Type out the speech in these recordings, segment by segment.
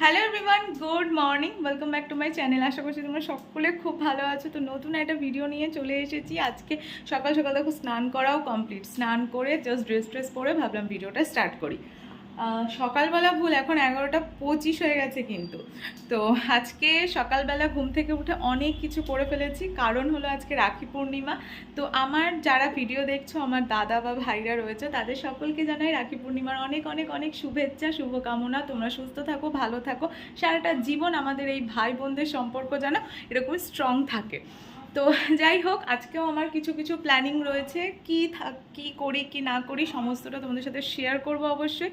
Hello everyone good morning welcome back to my channel আশা করছি তোমরা সকলে খুব ভালো আছো। তো নতুন একটা ভিডিও নিয়ে চলে এসেছি। আজকে সকাল সকাল দেখো স্নান করাও কমপ্লিট স্নান করে জাস্ট ড্রেস ট্রেস পরে ভাবলাম ভিডিওটা স্টার্ট করি। সকালবেলা ভুল এখন এগারোটা পঁচিশ হয়ে গেছে কিন্তু। তো আজকে সকালবেলা ঘুম থেকে উঠে অনেক কিছু করে ফেলেছি। কারণ হলো আজকে রাখি পূর্ণিমা। তো আমার যারা ভিডিও দেখছ, আমার দাদা বা ভাইরা রয়েছে, তাদের সকলকে জানাই রাখি পূর্ণিমার অনেক অনেক অনেক শুভেচ্ছা, শুভকামনা। তোমরা সুস্থ থাকো, ভালো থাকো। সারাটা জীবন আমাদের এই ভাই বোনদের সম্পর্ক যেন এরকম স্ট্রং থাকে। তো যাই হোক, আজকেও আমার কিছু কিছু প্ল্যানিং রয়েছে। কি থাক কী করি, কি না করি, সমস্তটা তোমাদের সাথে শেয়ার করব অবশ্যই।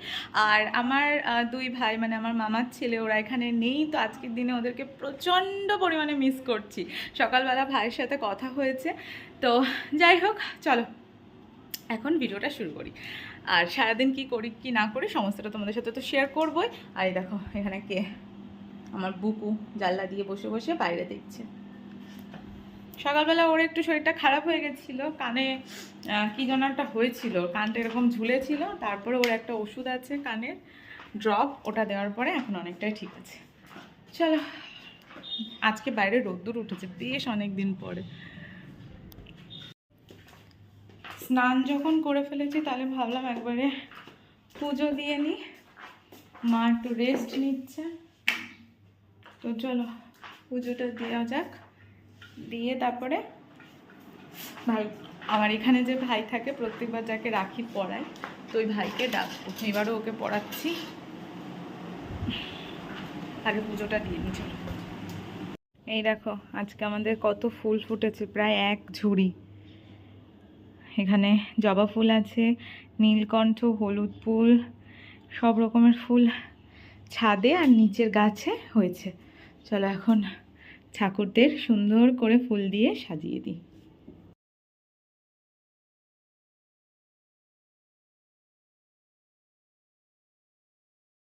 আর আমার দুই ভাই মানে আমার মামার ছেলে, ওরা এখানে নেই, তো আজকের দিনে ওদেরকে প্রচণ্ড পরিমাণে মিস করছি। সকালবেলা ভাইয়ের সাথে কথা হয়েছে। তো যাই হোক, চলো, এখন ভিডিওটা শুরু করি। আর সারাদিন কি করি, কি না করি, সমস্তটা তোমাদের সাথে তো শেয়ার করবোই। আর এই দেখো, এখানে কে? আমার বুকু জানলা দিয়ে বসে বসে বাইরে দেখছে। সকালবেলা ওর একটু শরীরটা খারাপ হয়ে গেছিল, কানে কি যেন একটা হয়েছিল, কানটা এরকম ঝুলেছিল, তারপরে ওর একটা ওষুধ আছে কানের ড্রপ ওটা দেওয়ার পরে এখন অনেকটাই ঠিক আছে। চলো, আজকে বাইরে রোদ্দুর উঠেছে বেশ অনেক দিন পরে। স্নান যখন করে ফেলেছি, তাহলে ভাবলাম একবারে পুজো দিয়ে নিই মা একটু রেস্ট নিচ্ছে। তো চলো, পুজোটা দেওয়া যাক। দিয়ে তারপরে ভাই, আমার এখানে যে ভাই থাকে, প্রত্যেকবার যাকে রাখি পড়ায় তো ওই ভাইকে ডাকবো। এবারও ওকে পড়াচ্ছি আগে পুজোটা দিয়ে নিই এই দেখো, আজকে আমাদের কত ফুল ফুটেছে, প্রায় এক ঝুড়ি। এখানে জবা ফুল আছে, নীলকণ্ঠ, হলুদ ফুল, সব রকমের ফুল ছাদে আর নিচের গাছে হয়েছে। চলো এখন ঠাকুরদের সুন্দর করে ফুল দিয়ে সাজিয়ে দিই।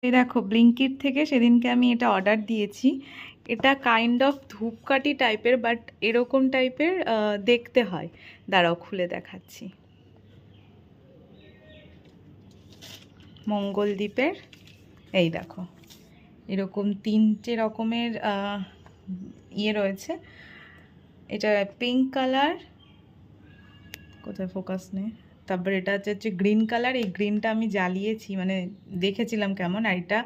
এই দেখো, ব্লিঙ্কিট থেকে সেদিনকে আমি এটা অর্ডার দিয়েছি। এটা কাইন্ড অফ ধূপকাঠি টাইপের বাট এরকম টাইপের দেখতে হয়। দাঁড়াও, খুলে দেখাচ্ছি। মঙ্গলদ্বীপের, এই দেখো, এরকম তিনটে রকমের ইয়ে রয়েছে। এটা পিঙ্ক কালার কোথায় ফোকাস নেই। তারপর এটা হচ্ছে হচ্ছে গ্রিন কালার এই গ্রিনটা আমি জ্বালিয়েছি মানে দেখেছিলাম কেমন। আর এটা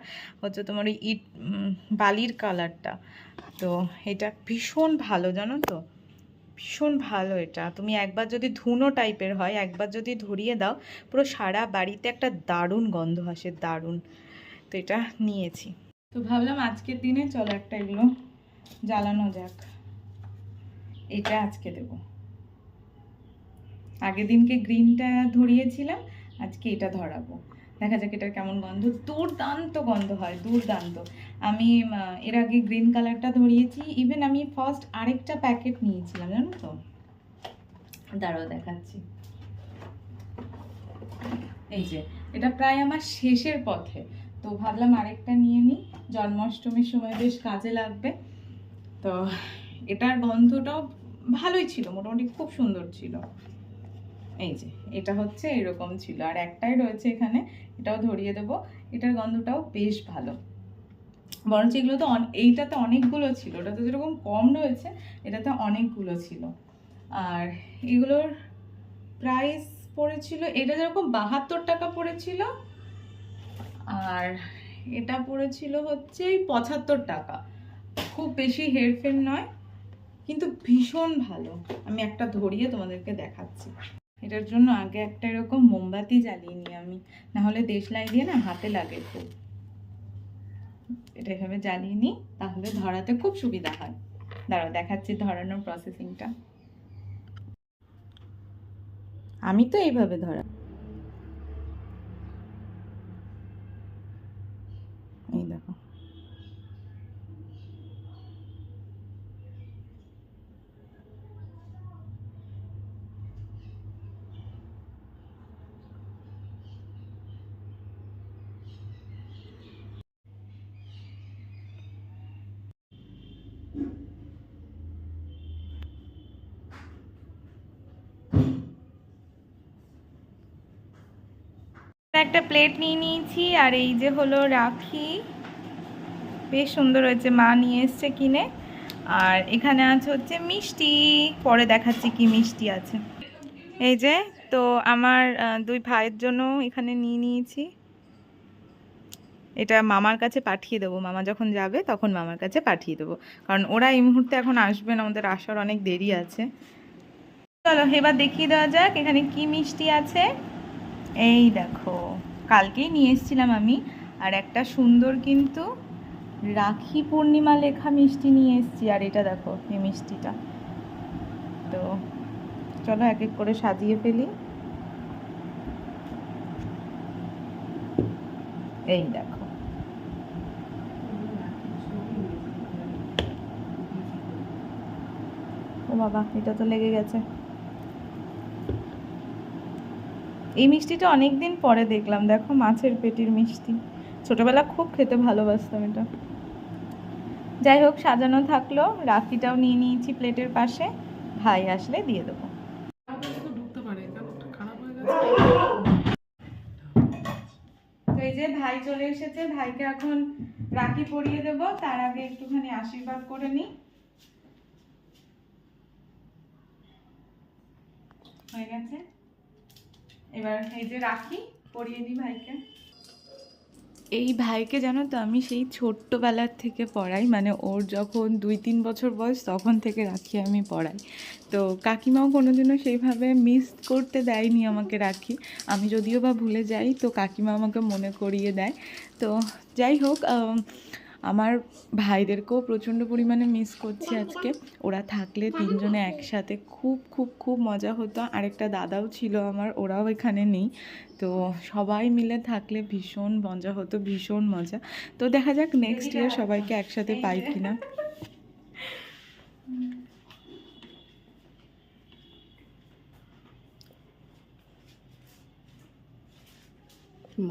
হচ্ছে তোমার ওই ইট বালির কালারটা তো এটা ভীষণ ভালো, জানো তো? ভীষণ ভালো এটা। তুমি একবার যদি ধুনো টাইপের হয়, একবার যদি ধরিয়ে দাও, পুরো সারা বাড়িতে একটা দারুণ গন্ধ আসে, দারুণ। তো এটা নিয়েছি। তো ভাবলাম আজকের দিনে চলো একটা এগুলো জ্বালানো যাক। এটা আজকে দেব। আগের দিনকে গ্রিনটা ধরিয়েছিলাম, আজকে এটা ধরাবো। দেখা যাক এটার কেমন গন্ধ। দুর্দান্ত গন্ধ হয়, দুর্দান্ত। আমি এর আগে গ্রিন কালারটা ধরিয়েছি। ইভেন আমি ফার্স্ট আরেকটা প্যাকেট নিয়েছিলাম, জানো তো? দাঁড়াও, দেখাচ্ছি। এই যে, এটা প্রায় আমার শেষের পথে। তো ভাবলাম আরেকটা নিয়ে নিই। জন্মাষ্টমীর সময় বেশ কাজে লাগবে। তো এটার গন্ধটাও ভালোই ছিল, মোটামুটি খুব সুন্দর ছিল। এই যে, এটা হচ্ছে এরকম ছিল। আর একটাই রয়েছে এখানে, এটাও ধরিয়ে দেবো। এটার গন্ধটাও বেশ ভালো। বরঞ্চ এগুলো তো এইটাতে অনেকগুলো ছিল। ওটাতে যেরকম কম রয়েছে, এটাতে অনেকগুলো ছিল। আর এগুলোর প্রাইস পড়েছিল, এটা যেরকম বাহাত্তর টাকা পড়েছিল, আর এটা পড়েছিল হচ্ছে পঁচাত্তর টাকা। খুব বেশি হেরফের নয়, কিন্তু ভীষণ ভালো। আমি একটা ধরিয়ে তোমাদেরকে দেখাচ্ছি। এটার জন্য আগে একটা এরকম মোমবাতি জ্বালিয়ে নিই আমি। না হলে দেশলাই দিয়ে না হাতে লাগে খুব। এটা এভাবে জ্বালিয়ে নিই, তাহলে ধরাতে খুব সুবিধা হয়। দাঁড়াও, দেখাচ্ছি ধরানোর প্রসেসিংটা আমি তো এইভাবে ধরা এই দেখো একটা প্লেট নিয়ে নিয়েছি, আর এই যে হলো রাখি। বেশ সুন্দর হয়েছে, মা নিয়ে এসছে কিনে। আর এখানে আছে হচ্ছে মিষ্টি, পরে দেখাচ্ছি কি মিষ্টি আছে। এই যে, তো আমার দুই ভাইয়ের জন্য এখানে নিয়ে নিয়েছি। এটা মামার কাছে পাঠিয়ে দেবো, মামা যখন যাবে তখন মামার কাছে পাঠিয়ে দেবো। কারণ ওরা এই মুহূর্তে এখন আসবে না ওদের আসার অনেক দেরি আছে। চলো, এবার দেখিয়ে দেওয়া যাক এখানে কি মিষ্টি আছে। এই দেখো। কালকেই নিয়ে এসেছিলাম আমি। আর একটা সুন্দর কিন্তু রাখি পূর্ণিমা লেখা মিষ্টি নিয়ে এসেছি। আর এটা দেখো, এই মিষ্টিটা। তো চলো এক এক করে সাজিয়ে ফেলি। এই দেখো। ও বাবা, এটা তো লেগে গেছে। এই মিষ্টিটা অনেক দিন পরে দেখলাম, দেখো মাছের পেটির মিষ্টি। ছোটবেলা খুব খেতে ভালোবাসতাম এটা। যাই হোক, সাজানো থাকল, রাখিটাও নিয়ে নিয়েছি প্লেটের পাশে। ভাই আসলে দিয়ে দেবো। এই যে ভাই চলে এসেছে, ভাইকে এখন রাখি পরিয়ে দেব, তার আগে একটুখানি আশীর্বাদ করে নিই। হয়ে গেছে? এবার এই যে রাখি, পরিয়ে দিই ভাইকে। এই ভাইকে জানো তো আমি সেই ছোট্টবেলার থেকে পড়াই মানে ওর যখন দুই তিন বছর বয়স তখন থেকে রাখি আমি পড়াই। তো কাকিমাও কোনোদিনও সেইভাবে মিস করতে দেয়নি আমাকে রাখি। আমি যদিও বা ভুলে যাই, তো কাকিমা আমাকে মনে করিয়ে দেয়। তো যাই হোক আমার ভাইদেরকেও প্রচণ্ড পরিমাণে মিস করছি আজকে। ওরা থাকলে তিনজনে একসাথে খুব খুব খুব মজা হতো। আরেকটা দাদাও ছিল আমার, ওরাও এখানে নেই। তো সবাই মিলে থাকলে ভীষণ মজা হতো, ভীষণ মজা। তো দেখা যাক নেক্সট ইয়ার সবাইকে একসাথে পাই কিনা।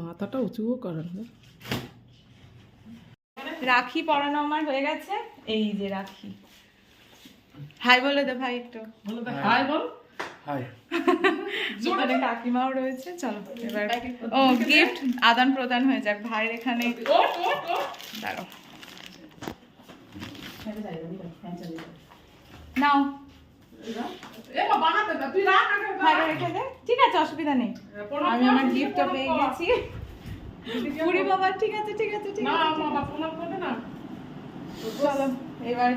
মাথাটা উঁচুও করেন না। রাখি পরানো আমার হয়ে গেছে। এই যে রাখি। হাই বলে দে ভাই একটু। হাই। বল। হাই। এখানে কাকিমাও রয়েছে চলো এবার। ও গিফট আদান প্রদান হয়ে যাক ভাইয়ের এখানে। দাঁড়াও। নাও। ঠিক আছে অসুবিধা নেই। আমি আমার গিফটটা পেয়ে গেছি। পুরি বাবা ঠিক আছে ঠিক আছে ঠিক না বাবা প্রণাম করবে না। চলো এবার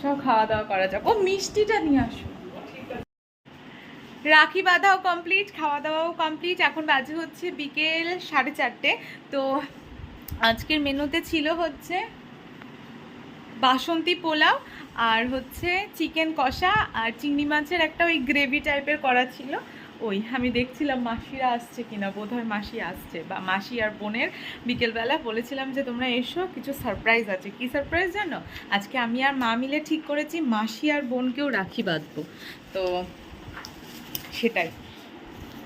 সব খাওয়া দাওয়া করা যাক। ও মিষ্টিটা নিয়ে আসো। রাখি বাঁধাও কমপ্লিট খাওয়া দাওয়াও কমপ্লিট এখন বাজে হচ্ছে বিকেল সাড়ে চারটে। তো আজকের মেনুতে ছিল হচ্ছে বাসন্তী পোলাও আর হচ্ছে চিকেন কষা আর চিংড়ি মাছের একটা ওই গ্রেভি টাইপের করা ছিল। ওই, আমি দেখছিলাম মাসিরা আসছে কিনা, বোধহয় মাসি আসছে, বা মাসি আর বোনের বিকেলবেলা বলেছিলাম যে তোমরা এসো, কিছু সারপ্রাইজ আছে। কি সারপ্রাইজ জানো? আজকে আমি আর মা মিলে ঠিক করেছি, মাসি আর বোনকেও রাখি বাঁধবো। তো সেটাই।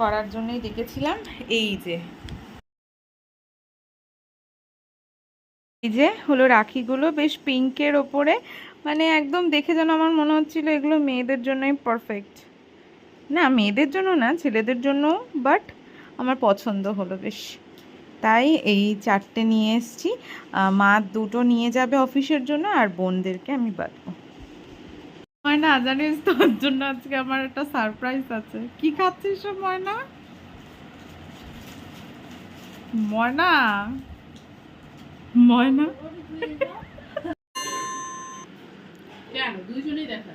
করার জন্যই দেখেছিলাম, এই যে। এই যে হলো রাখিগুলো, বেশ পিঙ্কের ওপরে মানে একদম দেখে যেন আমার মনে হচ্ছিল এগুলো মেয়েদের জন্যই পারফেক্ট না মেয়েদের জন্য না ছেলেদের জন্য বাট আমার পছন্দ হলো বেশ। তাই এই চারটে নিয়ে এসেছি। মা দুটো নিয়ে যাবে অফিসের জন্য আর বোনদেরকে আমি বাঁধবো। ময়না জানিস তোর জন্য আজকে আমার একটা সারপ্রাইজ আছে। কি খাচ্ছিস ময়না? ময়না? ময়না? কেন? দুইজনেই দেখা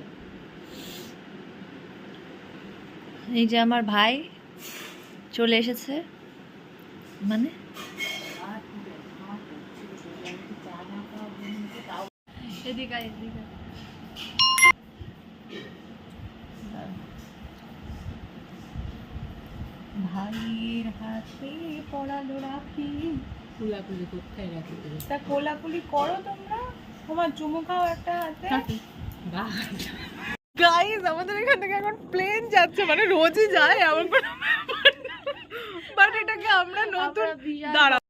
এই যে আমার ভাই চলে এসেছে। মানে? ভাইয়ের হাতে পড়ালো রাখি। কুলাকুলি কোথায় রাখি? তা কোলাকুলি করো তোমরা। তোমার চুমু খাও একটা হাতে। গাইস আমাদের এখান থেকে এখন প্লেন যাচ্ছে মানে রোজই যায় এমন বাট এটাকে আমরা নতুন দাঁড়াও।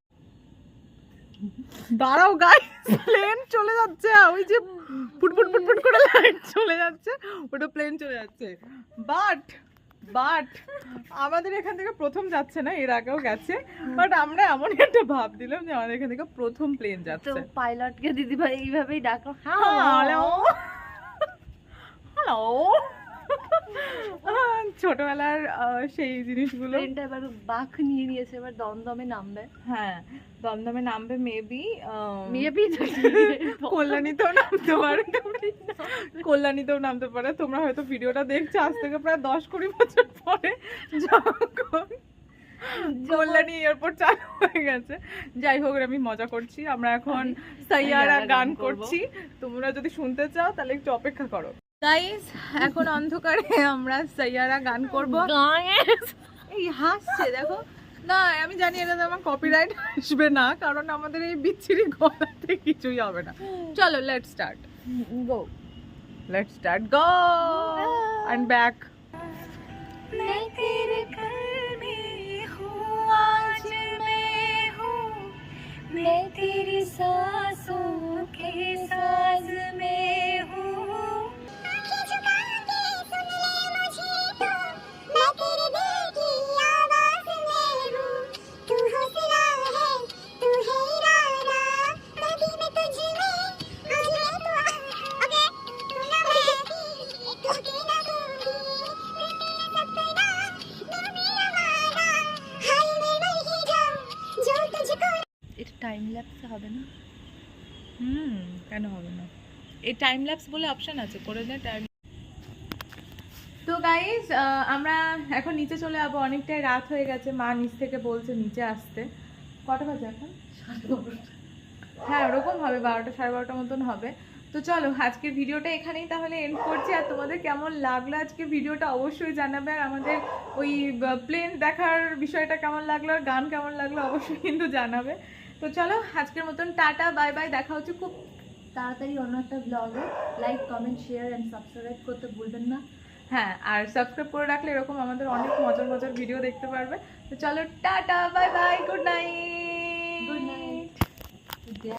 দাঁড়াও গাইস প্লেন চলে যাচ্ছে। ওই যে ফুটফুট ফুটফুট করে লাইট চলে যাচ্ছে। ওটা প্লেন চলে যাচ্ছে। বাট বাট আমাদের এখান থেকে প্রথম যাচ্ছে না এর আগেও গেছে। বাট আমরা এমন একটা ভাব দিলাম যে আমাদের এখান থেকে প্রথম প্লেন যাচ্ছে। পাইলটকে দিদি ভাই এইভাবেই ডাকো হ্যালো হ্যালো ছোটবেলার সেই জিনিসগুলো। প্লেনটা এবার বাঘ নিয়ে নিয়েছে এবার দমদমে নামবে। হ্যাঁ দমদমে নামবে মেবি মেবি কল্যাণীতেও নামতে পারে। কল্যাণীতেও নামতে পারে। তোমরা হয়তো ভিডিওটা দেখছ আজ থেকে প্রায় দশ কুড়ি বছর পরে যখন কল্যাণী এয়ারপোর্ট চালু হয়ে গেছে। যাই হোক আমি মজা করছি। আমরা এখন সাইয়ারা গান করছি। তোমরা যদি শুনতে চাও তাহলে একটু অপেক্ষা করো। গাইস এখন অন্ধকারে আমরা সাইয়ারা গান করব এই হাসছে দেখো না আমি জানি এটা আমার কপিরাইট আসবে না কারণ আমাদের এই বিচ্ছিরি গলাতে কিছুই হবে না চলো let start go let start go and back मैं तेरे घर में हूँ आज मैं हूँ मैं तेरी सांसों के साज में হুম কেন হবে না? এই টাইম ল্যাপস বলে অপশন আছে করে দে টাইম তো গাইস আমরা এখন নিচে চলে যাব অনেকটাই রাত হয়ে গেছে মা নিচ থেকে বলছে নিচে আসতে। কটা বাজে এখন? হ্যাঁ ওরকম হবে বারোটা সাড়ে বারোটার মতন হবে। তো চলো আজকের ভিডিওটা এখানেই তাহলে এন্ড করছি। আর তোমাদের কেমন লাগল আজকে ভিডিওটা অবশ্যই জানাবে। আর আমাদের ওই প্লেন দেখার বিষয়টা কেমন লাগল আর গান কেমন লাগল অবশ্যই কিন্তু জানাবে। তো চলো, আজকের মতন টাটা বাই বাই দেখা হচ্ছে খুব তাড়াতাড়ি অন্য একটা ব্লগে like comment share and subscribe করতে ভুলবেন না। হ্যাঁ আর সাবস্ক্রাইব করে রাখলে এরকম আমাদের অনেক মজার মজার ভিডিও দেখতে পারবে। তো চলো, tata bye bye good night